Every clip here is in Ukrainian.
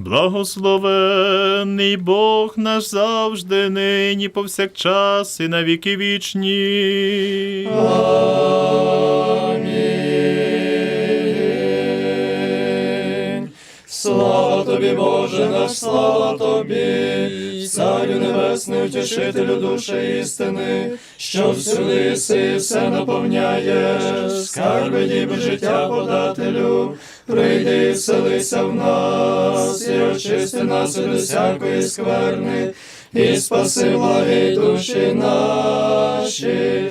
Благословений Бог наш завжди, нині повсякчас і на віки вічні. Амінь. Тобі, Боже наш, слава тобі, Царю небесний, утішителю душі істини, що всюди си все наповняєш, скарби діби життя подателю, прийди вселися в нас, і очисти нас від усякої скверни, і спаси благі душі наші.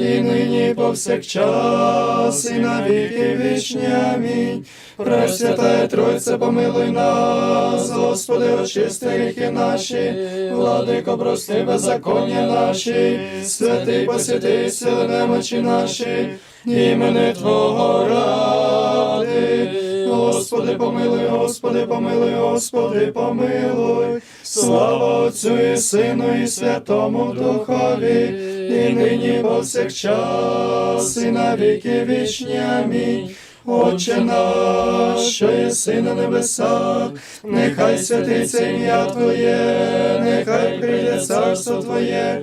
і нині повсякчас, і на віки вічні. Амінь. Пресвятая Тройця, помилуй нас, Господи, очисти гріхи наші, владико, прости беззаконня наші, святий посвятий сили немочі наші, імени Твого ради. Господи, помилуй, Господи, помилуй, Господи, помилуй. Слава Отцю і Сину, і Святому Духові, і нині повсякчас, і на віки вічні. Амінь. Отче наш, що єси на небесах, нехай святиться ім'я Твоє, нехай прийде царство Твоє,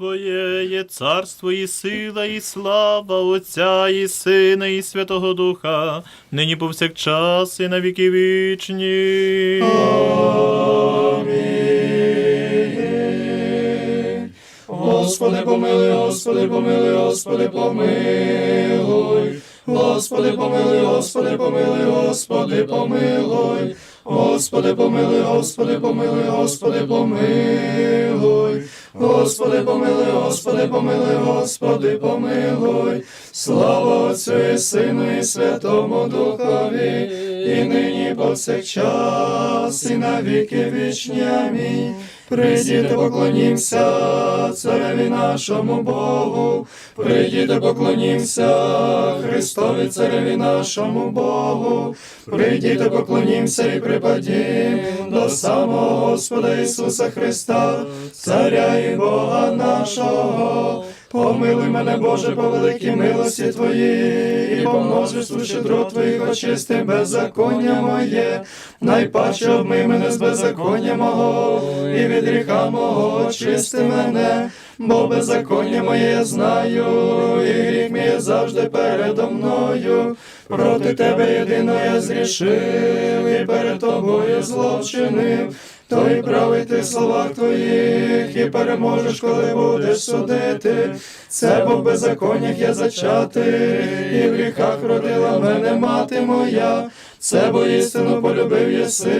Твоє є царство і сила, і слава Отця, і Сина, і Святого Духа, нині повсякчас і на віки вічні. Амінь. Господи, помилуй, Господи, помилуй, Господи, помилуй. Господи, помилуй, Господи, помилуй, Господи, помилуй. Господи, помилуй, Господи, помилуй, Господи, помилуй. Господи, помилуй, Господи, помилуй, Господи, помилуй. Слава Отцю і Сину, і Святому Духові, і нині повсякчас, і на віки вічні. Амінь. Прийдіте, поклонімся цареві нашому Богу, прийдіте, поклонімся Христові цареві нашому Богу, прийдіте, поклонімся і припадім до самого Господа Ісуса Христа, Царя і Бога нашого. Помилуй мене, Боже, по великій милості Твоїй, і по множеству щедро Твоїх очисти беззаконня моє, найпаче обмий мене з беззаконня мого, і від гріха мого очисти мене, бо беззаконня моє я знаю, і гріх мій завжди передо мною. Проти Тебе єдино я зрішив, і перед Тобою зло То й правий ти в словах твоїх, і переможеш, коли будеш судити. Це бо в беззаконнях я зачати, і в гріхах родила мене мати моя. Це бо істину полюбив єси,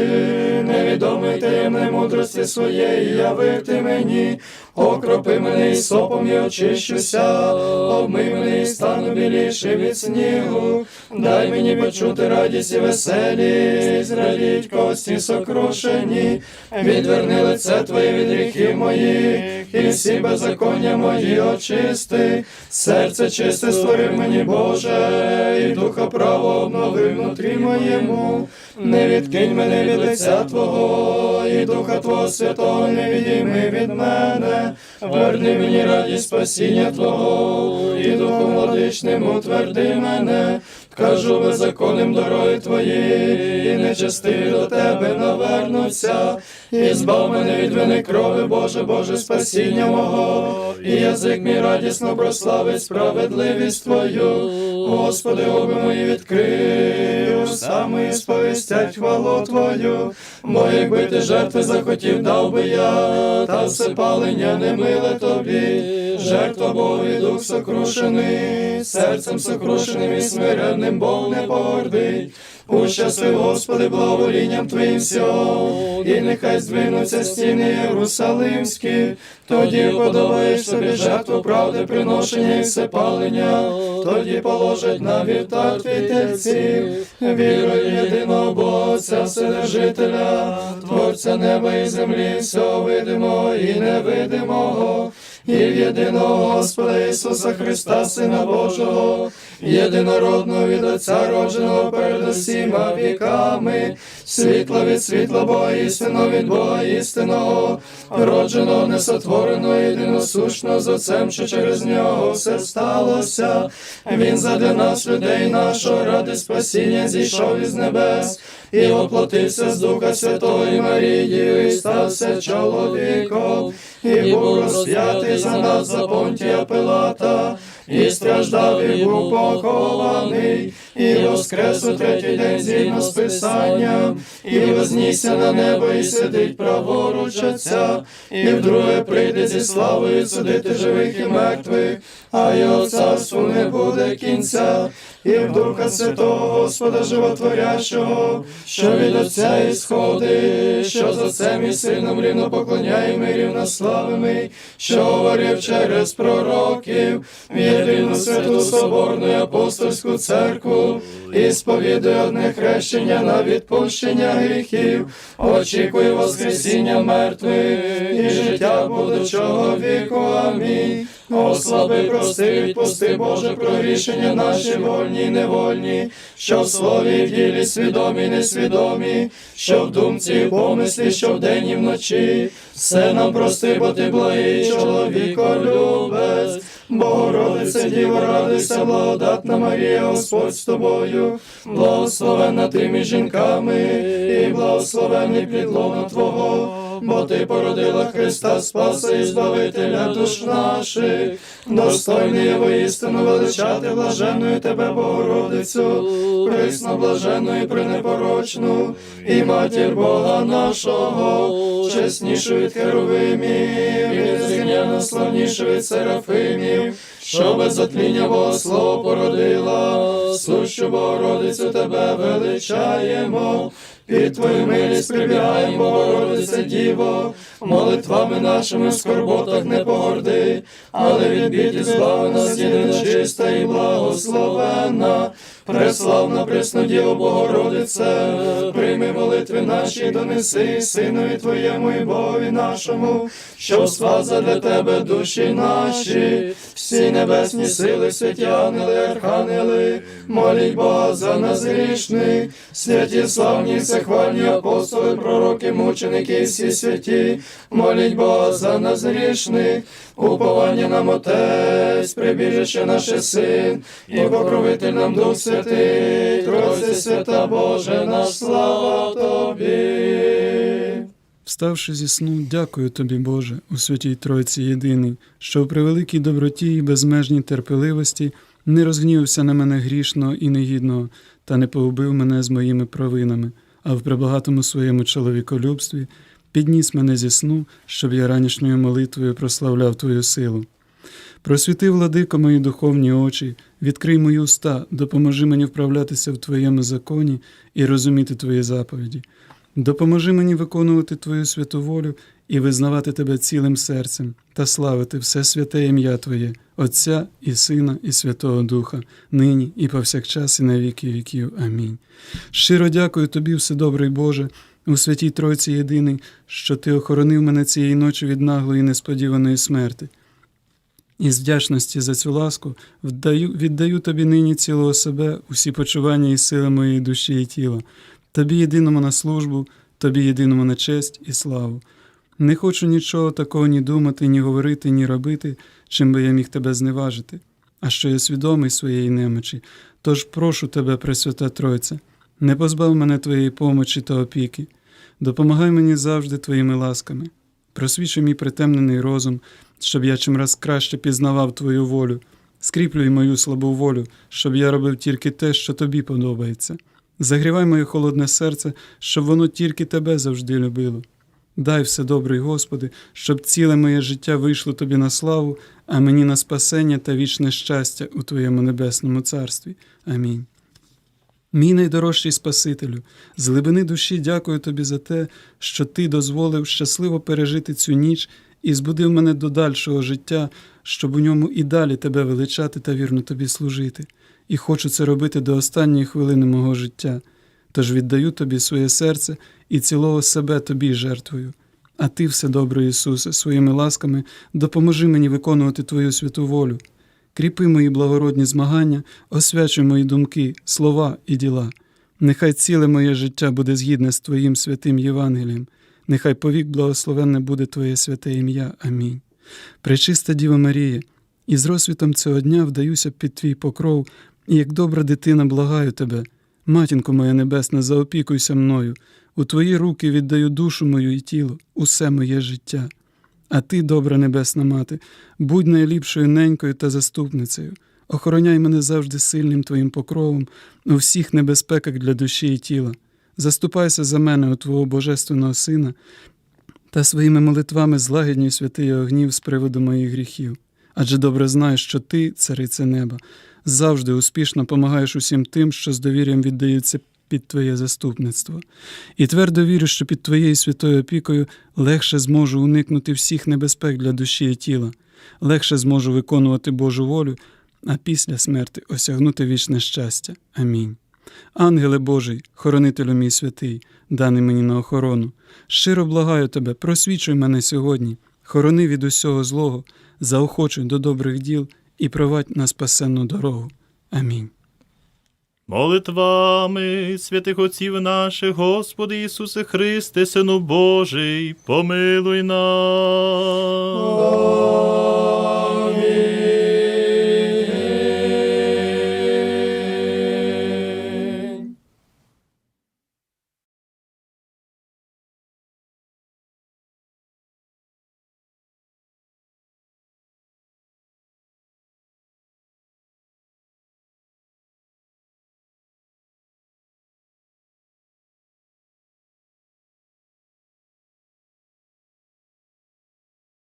невідомий таємної мудрості своєї явив ти мені. Окропи мене і сопом і очищуся, обмий мене і стану біліше від снігу. Дай мені почути радість і веселість, радіть кості сокрушені, відверни лице Твоє від гріхів моїх, і всі беззаконня мої очисти, серце чисте створив мені, Боже, і духа право обнови внутрі моєму. Не відкинь мене від лиця Твого, і Духа Твого Святого не відійми від мене, верни мені радість спасіння Твого, і Духом владичним утверди мене, кажу беззаконним дороги Твої, і нечестиві до Тебе навернуться, і збав мене від вини крови, Боже, Боже, спасіння мого, і язик мій радісно прославить справедливість Твою, Господи, оби мої відкрив, саме сповістять хвалу Твою, бо якби ти жертви захотів, дав би я, та все палення не миле тобі, жертва Богу і дух сокрушений, серцем сокрушеним і смиренним Бог не погордить. Ущасли, Господи, благоволінням Твоїм всього, і нехай здвинуться стіни Єрусалимські, тоді подобаєш собі жертву правди, приношення і всепалення, тоді положать на вівтар твій тельців, єдиного Бога, Отця Вседержителя, Творця неба і землі, всього видимого і невидимого, і в єдиного Господа Ісуса Христа, Сина Божого, єдинородного від Отця родженого перед усіма віками, світла від світла Бога істинного від Бога істинного, родженого, несотвореного, єдиносушного з Отцем, що через нього все сталося. Він задля нас, людей нашого, ради спасіння зійшов із небес і воплотився з Духа Святого і Марії, і стався чоловіком, і був розп'ятий за нас за Понтія Пилата, і страждав, і був похований, і воскрес у третій день згідно з Писанням, і вознісся на небо, і сидить праворуч Отця, і вдруге прийде зі славою судити живих і мертвих, а його царству не буде кінця, і в Духа Святого Господа Животворящого, що від Отця ісходить, що за Отцем і Сином рівно поклоняємо і рівнославимо, що говорив через пророків, в єдину святу соборну і апостольську церкву, і сповідує одне хрещення на відпущення гріхів, очікує Воскресіння мертвих і життя будучого віку. Амінь. Ослаби, прости, відпусти, Боже, про рішення наші вольні і невольні, що в слові в ділі свідомі, несвідомі, що в думці, в помислі, що вдень і вночі. Все нам прости, бо ти благий чоловіко любець. Богородице, Діво, радуйся, благодатна Марія, Господь з тобою, благословенна ти між жінками, і благословенний плідлона Твого, бо ти породила Христа Спаса і Збавителя душ наших, достойний є воістину величати блаженною тебе, Богородицю, присно блаженну і пренепорочну, і матір Бога нашого, чеснішу від Херовимів, і незрівняно славнішу від Серафимів, що без затління Бога Слово породила, сущу Богородицю тебе величаємо. Під твою милість прибігаємо, Богородице Діво, молитвами нашими в скорботах не погорди, але від біді збави нас єдина чиста і благословенна, преславна пресну Діво Богородице, прийми молитви наші, донеси Синові Твоєму і Богові нашому, що спаса для Тебе душі наші, всі небесні сили, святі ангели, архангели, моліть Бога за нас грішних, святі славні, всехвальні апостоли, пророки, мученики, всі святі, моліть Бога за нас грішних, уповання нам Отець, прибіжище наше Син, і покровитель нам Дух Святий, Тройці свята Боже, наш слава Тобі. Вставши зі сну, дякую тобі, Боже, у святій Тройці єдиний, що в превеликій доброті і безмежній терпеливості не розгнівався на мене грішного і негідного, та не погубив мене з моїми провинами, а в пребагатому своєму чоловіколюбстві підніс мене зі сну, щоб я ранішньою молитвою прославляв Твою силу. Просвіти, владико, мої духовні очі, відкрий мої уста, допоможи мені вправлятися в Твоєму законі і розуміти Твої заповіді. Допоможи мені виконувати Твою святу волю і визнавати Тебе цілим серцем та славити все святе ім'я Твоє, Отця і Сина, і Святого Духа, нині і повсякчас, і на віки віків. Амінь. Щиро дякую Тобі, Вседобрий Боже, у святій Тройці єдиний, що Ти охоронив мене цієї ночі від наглої несподіваної смерти. І з вдячності за цю ласку вдаю, віддаю тобі нині цілого себе, усі почування і сили моєї душі і тіла, тобі єдиному на службу, тобі єдиному на честь і славу. Не хочу нічого такого ні думати, ні говорити, ні робити, чим би я міг тебе зневажити, а що я свідомий своєї немочі, тож прошу тебе, Пресвята Тройця, не позбав мене твоєї помочі та опіки, допомагай мені завжди твоїми ласками, просвічуй мій притемнений розум, щоб я чимраз краще пізнавав Твою волю, скріплюй мою слабу волю, щоб я робив тільки те, що тобі подобається. Загрівай моє холодне серце, щоб воно тільки тебе завжди любило. Дай все добрий Господи, щоб ціле моє життя вийшло тобі на славу, а мені на спасення та вічне щастя у Твоєму небесному царстві. Амінь. Мій найдорожчий Спасителю, з глибини душі дякую тобі за те, що ти дозволив щасливо пережити цю ніч і збудив мене до дальшого життя, щоб у ньому і далі тебе величати та вірно тобі служити. І хочу це робити до останньої хвилини мого життя. Тож віддаю тобі своє серце і цілого себе тобі жертвую. А ти, все добре, Ісусе, своїми ласками допоможи мені виконувати Твою святу волю. Кріпи мої благородні змагання, освячуй мої думки, слова і діла. Нехай ціле моє життя буде згідне з Твоїм святим Євангелієм, нехай повік благословенне буде Твоє святе ім'я. Амінь. Пречиста Діва Марія, і з розсвітом цього дня вдаюся під Твій покров, і як добра дитина благаю Тебе. Матінко моя небесна, заопікуйся мною, у Твої руки віддаю душу мою і тіло, усе моє життя. А ти, добра небесна мати, будь найліпшою ненькою та заступницею. Охороняй мене завжди сильним Твоїм покровом у всіх небезпеках для душі і тіла. Заступайся за мене у Твого Божественного Сина та своїми молитвами злагіднюй святий огнів з приводу моїх гріхів. Адже добре знаєш, що ти, цариця неба, завжди успішно помагаєш усім тим, що з довір'ям віддаються під Твоє заступництво. І твердо вірю, що під Твоєю святою опікою легше зможу уникнути всіх небезпек для душі і тіла, легше зможу виконувати Божу волю, а після смерти осягнути вічне щастя. Амінь. Ангеле Божий, хоронителю мій святий, даний мені на охорону, щиро благаю тебе, просвічуй мене сьогодні, хорони від усього злого, заохочуй до добрих діл і провадь на спасенну дорогу. Амінь. Молитвами святих Отців наших, Господи Ісусе Христе, Сину Божий, помилуй нас.